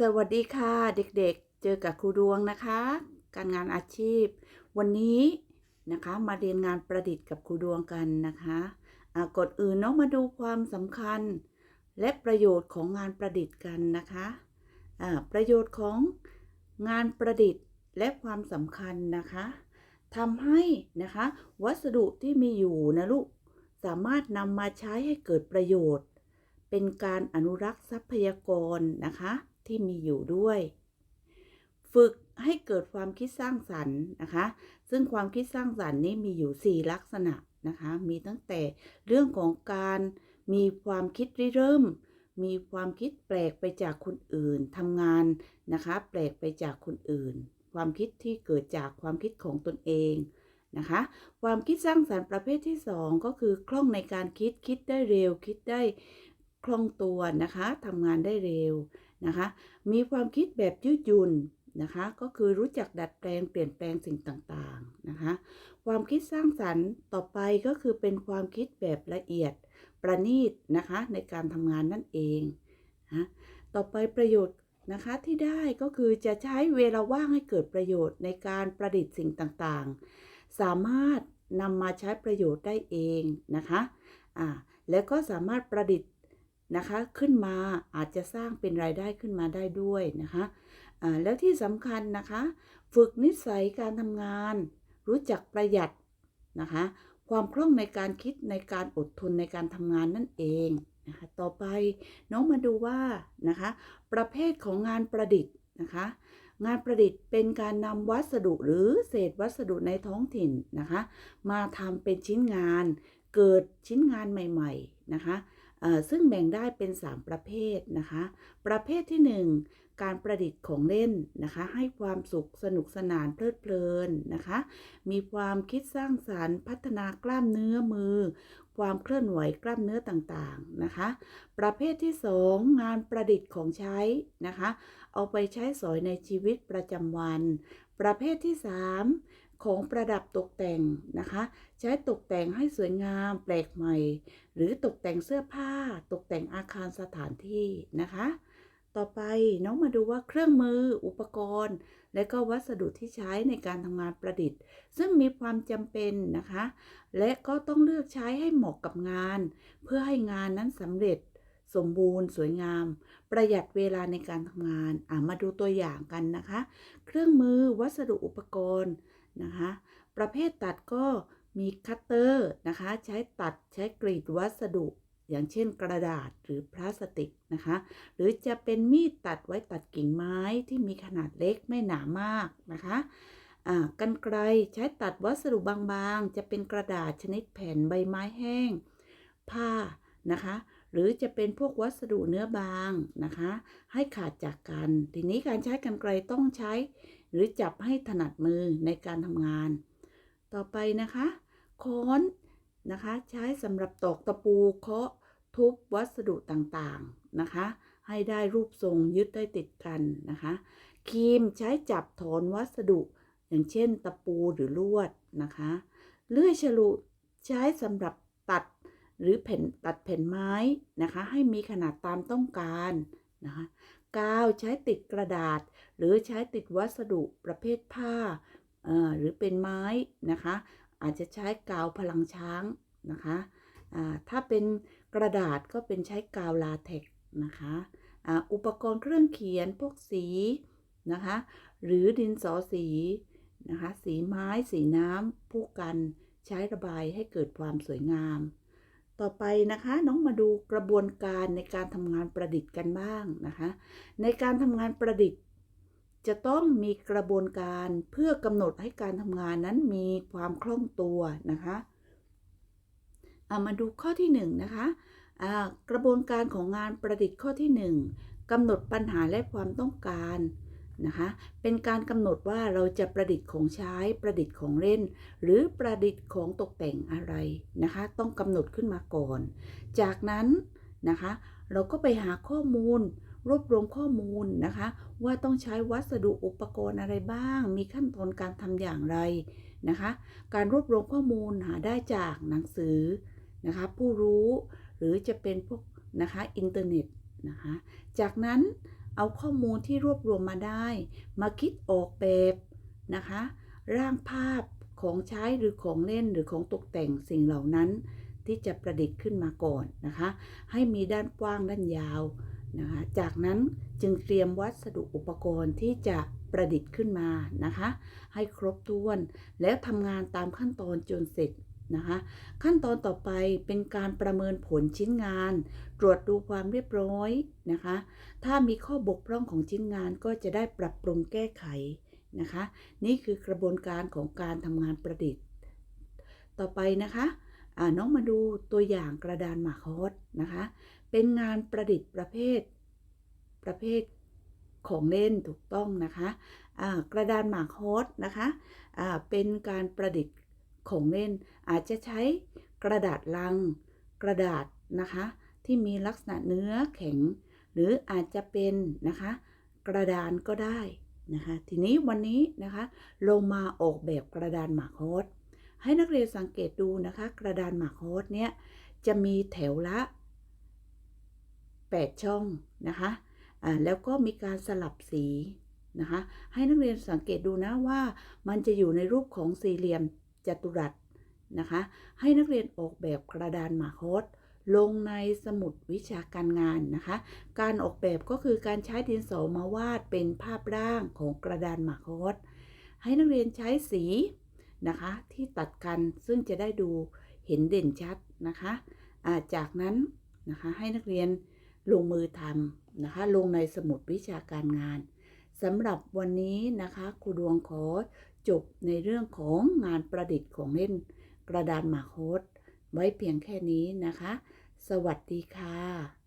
สวัสดีค่ะเด็กๆ เจอกับครูดวงนะคะ การงานอาชีพ วันนี้นะคะมาเรียนงานประดิษฐ์กับครูดวงกันนะคะกดอื่นเนาะมาดูความสำคัญ และประโยชน์ของงานประดิษฐ์กันนะคะอ่าประโยชน์ของงานประดิษฐ์และความสำคัญนะคะทำให้นะคะวัสดุที่มีอยู่นะลูกสามารถนำมาใช้ให้เกิดประโยชน์ เป็นการอนุรักษ์ทรัพยากรนะคะ ที่มีอยู่ด้วย ฝึกให้เกิดความคิดสร้างสรรค์นะคะ ซึ่งความคิดสร้างสรรค์นี้มีอยู่ 4 ลักษณะนะคะ มีตั้งแต่เรื่องของการมีความคิดริเริ่ม มีความคิดแปลกไปจากคนอื่นทำงานนะคะ แปลกไปจากคนอื่น ความคิดที่เกิดจากความคิดของตนเองนะคะ ความคิดสร้างสรรค์ประเภทที่ 2 ก็คือคล่องในการคิดคิดได้เร็ว คิดได้คล่องตัวนะคะทำงานได้เร็ว นะคะ มีความคิดแบบยืดหยุ่นนะคะ ก็คือรู้จักดัดแปลงเปลี่ยนแปลงสิ่งต่างๆนะคะ ความคิดสร้างสรรค์ต่อไปก็คือเป็นความคิดแบบละเอียดประณีตนะคะในการทำงานนั่นเองนะต่อไปประโยชน์นะคะที่ได้ก็คือจะใช้เวลาว่างให้เกิดประโยชน์ในการประดิษฐ์สิ่งต่างๆ สามารถนำมาใช้ประโยชน์ได้เองนะคะอ่าแล้วก็สามารถประดิษฐ์ นะคะ ขึ้นมาอาจจะสร้างเป็นรายได้ขึ้นมาได้ด้วยนะคะอ่าแล้วที่สำคัญนะคะ ฝึกนิสัยการทำงาน รู้จักประหยัดนะคะ ความคล่องในการคิดในการอดทนในการทำงานนั่นเองนะคะต่อไปน้องมาดูว่านะคะ ประเภทของงานประดิษฐ์นะคะ งานประดิษฐ์เป็นการนำวัสดุหรือเศษวัสดุในท้องถิ่นนะคะ มาทำเป็นชิ้นงาน เกิดชิ้นงานใหม่ ๆนะคะ ซึ่งแบ่งได้เป็น 3 ประเภทนะคะ ประเภทที่ 1 การประดิษฐ์ของเล่นนะคะ ให้ความสุขสนุกสนานเพลิดเพลินนะคะ มีความคิดสร้างสารรค์ พัฒนากล้ามเนื้อมือ ความเคลื่อนไหวกล้ามเนื้อต่างๆนะคะ ประเภทที่ 2 งานประดิษฐ์ของใช้นะคะ เอาไปใช้สอยในชีวิตประจำวัน ประเภทที่ 3 ของประดับตกแต่งนะคะ ใช้ตกแต่งให้สวยงามแปลกใหม่ หรือตกแต่งเสื้อผ้า ตกแต่งอาคารสถานที่นะคะ ต่อไปน้องมาดูว่าเครื่องมืออุปกรณ์ และก็วัสดุที่ใช้ในการทำงานประดิษฐ์ ซึ่งมีความจำเป็นนะคะ และก็ต้องเลือกใช้ให้เหมาะกับงาน เพื่อให้งานนั้นสำเร็จสมบูรณ์สวยงาม ประหยัดเวลาในการทำงาน อ่ามาดูตัวอย่างกันนะคะ เครื่องมือวัสดุอุปกรณ์ นะคะ ประเภทตัดก็มีคัตเตอร์นะคะ ใช้ตัดใช้กรีดวัสดุ อย่างเช่นกระดาษหรือพลาสติกนะคะ หรือจะเป็นมีดตัดไว้ตัดกิ่งไม้ที่มีขนาดเล็กไม่หนามากนะคะกันไกรใช้ตัดวัสดุบางๆ จะเป็นกระดาษชนิดแผ่นใบไม้แห้ง ผ้านะคะ หรือจะเป็นพวกวัสดุเนื้อบางนะคะ ให้ขาดจากกัน ทีนี้การใช้กันไกรต้องใช้ หรือจับให้ถนัดมือในการทำงาน ต่อไปนะคะค้อนนะคะ ใช้สำหรับตอกตะปูเคาะทุบวัสดุต่างๆนะคะ ให้ได้รูปทรงยึดได้ติดกันนะคะครีมใช้จับถอนวัสดุ อย่างเช่น ตะปูหรือลวดนะคะ เลื่อยฉลุใช้สำหรับตัด หรือแผ่นตัดแผ่นไม้นะคะ ให้มีขนาดตามต้องการนะคะกาวใช้ติดกระดาษ หรือใช้ติดวัสดุประเภทผ้าหรือเป็นไม้นะคะ อาจจะใช้กาวพลังช้างนะคะถ้าเป็นกระดาษก็เป็นใช้กาวลาเท็กนะคะอุปกรณ์เครื่องเขียนพวกสีนะคะ หรือดินสอสีนะคะ สีไม้ สีน้ำผู้กันใช้ระบายให้เกิดความสวยงาม ต่อไปนะคะน้องมาดูกระบวนการในการทำงานประดิษฐ์กันบ้างนะคะ ในการทำงานประดิษฐ์ จะต้องมีกระบวนการเพื่อกำหนดให้การทำงานนั้นมีความคล่องตัวนะคะเอามาดูข้อที่1นงนะคะกระบวนการของงานประดิษฐ์ข้อที่ 1กำหนดปัญหาและความต้องการ นะคะ เป็นการกำหนดว่าเราจะประดิษฐ์ของใช้ ประดิษฐ์ของเล่น หรือประดิษฐ์ของตกแต่งอะไรนะคะ ต้องกำหนดขึ้นมาก่อน จากนั้นนะคะ เราก็ไปหาข้อมูล รวบรวมข้อมูลนะคะ ว่าต้องใช้วัสดุอุปกรณ์อะไรบ้าง มีขั้นตอนการทำอย่างไรนะคะ การรวบรวมข้อมูลหาได้จากหนังสือนะคะ ผู้รู้หรือจะเป็นพวกนะคะอินเทอร์เน็ตนะคะ จากนั้น เอาข้อมูลที่รวบรวมมาได้ มาคิดออกแบบนะคะ ร่างภาพของใช้หรือของเล่นหรือของตกแต่งสิ่งเหล่านั้น ที่จะประดิษฐ์ขึ้นมาก่อนนะคะ ให้มีด้านกว้างด้านยาวนะคะจากนั้นจึงเตรียมวัสดุอุปกรณ์ที่จะประดิษฐ์ขึ้นมานะคะ ให้ครบถ้วนแล้วทำงานตามขั้นตอนจนเสร็จ นะคะ ขั้นตอนต่อไปเป็นการประเมินผลชิ้นงาน ตรวจดูความเรียบร้อยนะคะ ถ้ามีข้อบกพร่องของชิ้นงานก็จะได้ปรับปรุงแก้ไขนะคะ นี่คือกระบวนการของการทำงานประดิษฐ์ ต่อไปนะคะน้องมาดูตัวอย่างกระดานหมากฮอสนะคะ เป็นงานประดิษฐ์ประเภทประเภทของเล่นถูกต้องนะคะอ่ากระดานหมากฮอสนะคะอ่าเป็นการประดิษฐ์ ของเล่น อาจจะใช้กระดาษลัง กระดาษนะคะ ที่มีลักษณะเนื้อแข็ง หรืออาจจะเป็นนะคะ กระดานก็ได้นะคะ ทีนี้วันนี้นะคะเรามาออกแบบกระดานหมากฮอสให้นักเรียนสังเกตดูนะคะ กระดานหมากฮอสเนี่ยจะมีแถวละ 8 ช่องนะคะอ่าแล้วก็มีการสลับสีนะคะ ให้นักเรียนสังเกตดูนะว่ามันจะอยู่ในรูปของสี่เหลี่ยม จัตุรัสนะคะ ให้นักเรียนออกแบบกระดานหมากฮอสลงในสมุดวิชาการงานนะคะ การออกแบบก็คือการใช้ดินสอมาวาดเป็นภาพร่างของกระดานหมากฮอสให้นักเรียนใช้สีนะคะ ที่ตัดกันซึ่งจะได้ดูเห็นเด่นชัดนะคะาจากนั้นนะคะให้นักเรียนลงมือทำนะคะ ลงในสมุดวิชาการงานสำหรับวันนี้นะคะครูดวงขอ จบในเรื่องของงานประดิษฐ์ของเล่นกระดานหมากฮอสไว้เพียงแค่นี้นะคะ สวัสดีค่ะ